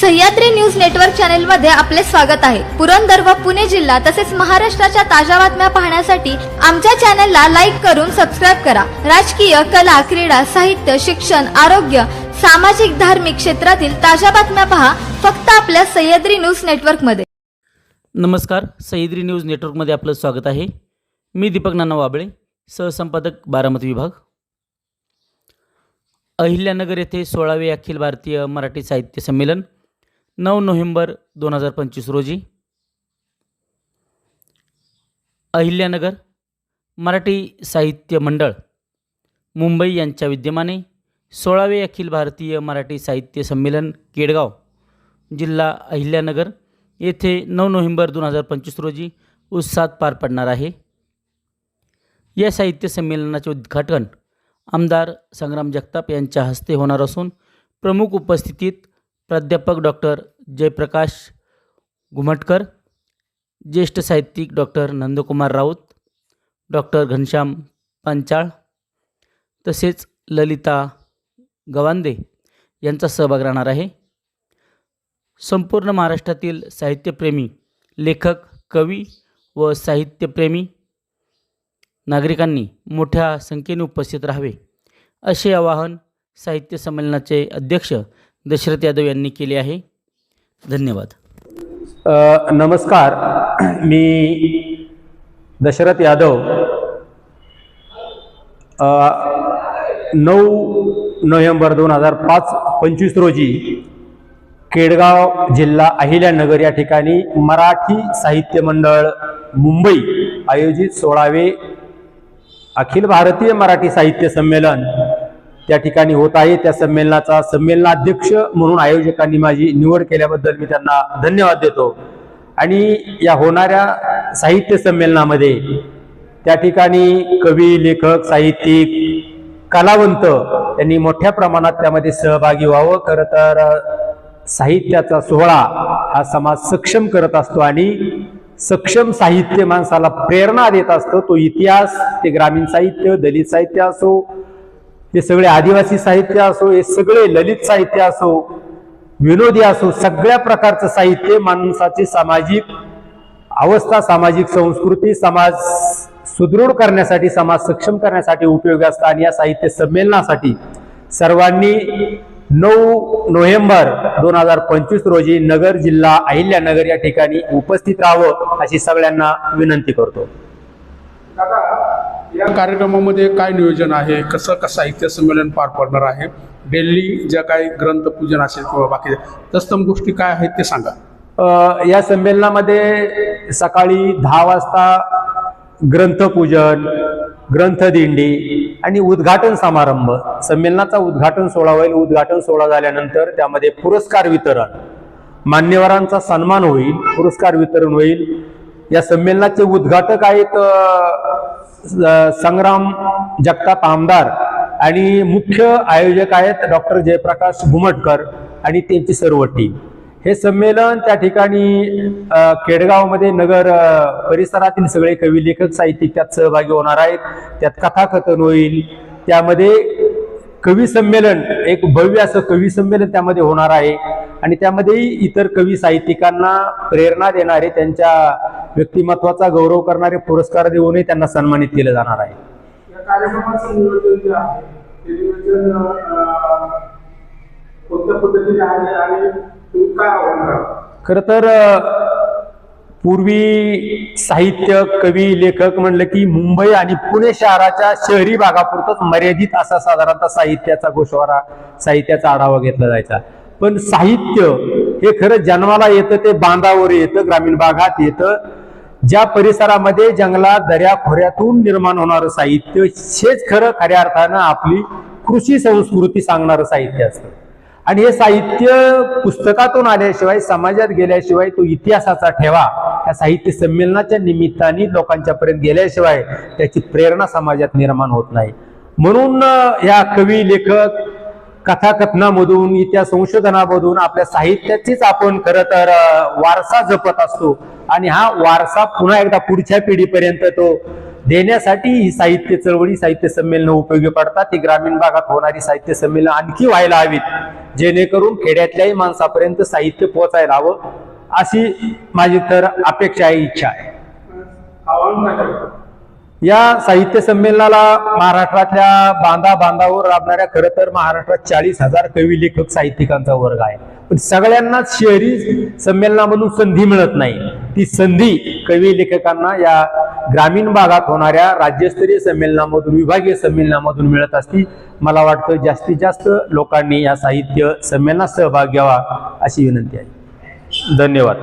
Sahyadri news network चॅनलमध्ये आपले स्वागत आहे. पुरंदर व पुणे जिल्हा तसेच महाराष्ट्राच्या ताज्या बातम्या पाहण्यासाठी आमच्या चॅनलला लाईक करून सबस्क्राईब करा. राजकीय कला क्रीडा साहित्य शिक्षण आरोग्य सामाजिक धार्मिक क्षेत्रातील ताज्या बातम्या पहा फक्त आपल्या सह्याद्री न्यूज नेटवर्कमध्ये नमस्कार सह्याद्री न्यूज नेटवर्कमध्ये आपलं स्वागत आहे. मी दीपक नाना वाबळे सहसंपादक बारामती विभाग. अहिल्यानगर येथे सोळावे अखिल भारतीय मराठी साहित्य संमेलन नऊ नोव्हेंबर दोन हजार पंचवीस रोजी अहिल्यानगर मराठी साहित्य मंडळ मुंबई यांच्या विद्यमाने सोळावे अखिल भारतीय मराठी साहित्य संमेलन केडगाव जिल्हा अहिल्यानगर येथे नऊ नोव्हेंबर दोन हजार पंचवीस रोजी उत्साहात पार पडणार आहे. या साहित्य संमेलनाचे उद्घाटन आमदार संग्राम जगताप यांच्या हस्ते होणार असून प्रमुख उपस्थितीत प्राध्यापक डॉक्टर जयप्रकाश घुमटकर ज्येष्ठ साहित्यिक डॉक्टर नंदकुमार राऊत डॉक्टर घनश्याम पांचाळ तसेच ललिता गवांदे यांचा सहभाग राहणार आहे. संपूर्ण महाराष्ट्रातील साहित्यप्रेमी लेखक कवी व साहित्यप्रेमी नागरिकांनी मोठ्या संख्येने उपस्थित राहावे असे आवाहन साहित्य संमेलनाचे अध्यक्ष दशरथ यादव यांनी केली आहे. धन्यवाद. नमस्कार. मी दशरथ यादव नऊ नोव्हेंबर दोन हजार पाच पंचवीस रोजी केडगाव जिल्हा अहिल्यानगर या ठिकाणी मराठी साहित्य मंडळ मुंबई आयोजित सोळावे अखिल भारतीय मराठी साहित्य संमेलन त्या ठिकाणी होत आहे. त्या संमेलनाचा संमेलनाध्यक्ष म्हणून आयोजकांनी माझी निवड केल्याबद्दल मी त्यांना धन्यवाद देतो. आणि या होणाऱ्या साहित्य संमेलनामध्ये त्या ठिकाणी कवी लेखक साहित्यिक कलावंत यांनी मोठ्या प्रमाणात त्यामध्ये सहभागी व्हावं. खरं तर साहित्याचा सोहळा हा समाज सक्षम करत असतो आणि सक्षम साहित्य माणसाला प्रेरणा देत असतो. तो इतिहास ते ग्रामीण साहित्य दलित साहित्य असो हे सगळे आदिवासी साहित्य असो हे सगळे ललित साहित्य असो विनोदी असो सगळ्या प्रकारचं साहित्य माणसाची सामाजिक अवस्था सामाजिक संस्कृती समाज सुदृढ करण्यासाठी समाज सक्षम करण्यासाठी उपयोगी असतं आणि या साहित्य संमेलनासाठी सर्वांनी नऊ नोव्हेंबर दोन हजार पंचवीस रोजी नगर जिल्हा अहिल्यानगर या ठिकाणी उपस्थित राहावं अशी सगळ्यांना विनंती करतो. कार्यक्रमामध्ये काय नियोजन आहे? कसं कसं साहित्य संमेलन पार पडणार आहे? डेली ज्या काही ग्रंथपूजन असेल किंवा बाकी तत्सम गोष्टी काय आहेत ते सांगा. अ, या संमेलनामध्ये सकाळी दहा वाजता ग्रंथपूजन ग्रंथदिंडी आणि उद्घाटन समारंभ. संमेलनाचा उद्घाटन सोहळा होईल. उद्घाटन सोहळा झाल्यानंतर त्यामध्ये पुरस्कार वितरण. मान्यवरांचा सन्मान होईल. पुरस्कार वितरण होईल. या संमेलनाचे उद्घाटक आहेत अ, संग्राम जगताप आमदार आणि मुख्य आयोजक आहेत डॉक्टर जयप्रकाश घुमटकर आणि त्यांची सर्व टीम हे संमेलन त्या ठिकाणी केडगावमध्ये नगर परिसरातील सगळे कवी लेखक साहित्यिक त्यात सहभागी होणार आहेत. त्यात कथाकथन होईल. त्यामध्ये कवी संमेलन एक भव्य असं कवी संमेलन त्यामध्ये होणार आहे. आणि त्यामध्ये इतर कवी साहित्यिकांना प्रेरणा देणारे त्यांच्या व्यक्तिमत्वाचा गौरव करणारे पुरस्कार देऊनही त्यांना सन्मानित केलं जाणार आहे. खर तर पूर्वी साहित्य कवी लेखक म्हणलं की मुंबई आणि पुणे शहराच्या शहरी भागापुरतच मर्यादित असा साधारणतः साहित्याचा गोषवारा साहित्याचा आढावा घेतला जायचा. पण साहित्य हे खरं जन्माला येतं ते बांधावर येतं ग्रामीण भागात येतं. ज्या परिसरामध्ये जंगलात दर्या खोऱ्यातून निर्माण होणारं साहित्य हेच खरं खऱ्या अर्थानं आपली कृषी संस्कृती सांगणारं साहित्य असतं. आणि हे साहित्य पुस्तकातून आल्याशिवाय समाजात गेल्याशिवाय तो इतिहासाचा ठेवा. या साहित्य संमेलनाच्या निमित्ताने लोकांच्या पर्यंत गेल्याशिवाय त्याची प्रेरणा समाजात निर्माण होत नाही. म्हणून या कवी लेखक कथाकथनामधून इतिहास संशोधनामधून आपल्या साहित्याचीच आपण खरं तर वारसा जपत असतो. आणि हा वारसा पुन्हा एकदा पुढच्या पिढीपर्यंत तो देण्यासाठी ही साहित्य चळवळी साहित्य संमेलनं उपयोगी पडतात. ही ग्रामीण भागात होणारी साहित्य संमेलन आणखी व्हायला हवीत. जेणेकरून खेड्यातल्याही माणसापर्यंत साहित्य पोहोचायला हवं अशी माझी तर अपेक्षा आहे इच्छा आहे. या साहित्य संमेलनाला महाराष्ट्रातल्या बांधा बांधावर राबणाऱ्या खरं तर महाराष्ट्रात चाळीस हजार कवी लेखक साहित्यिकांचा वर्ग आहे. पण सगळ्यांनाच शहरी संमेलनामधून संधी मिळत नाही. ती संधी कवी लेखकांना या ग्रामीण भागात होणाऱ्या राज्यस्तरीय संमेलनामधून विभागीय संमेलनामधून मिळत असती. मला वाटतं जास्तीत जास्त लोकांनी या साहित्य संमेलनात सहभाग घ्यावा अशी विनंती आहे. धन्यवाद.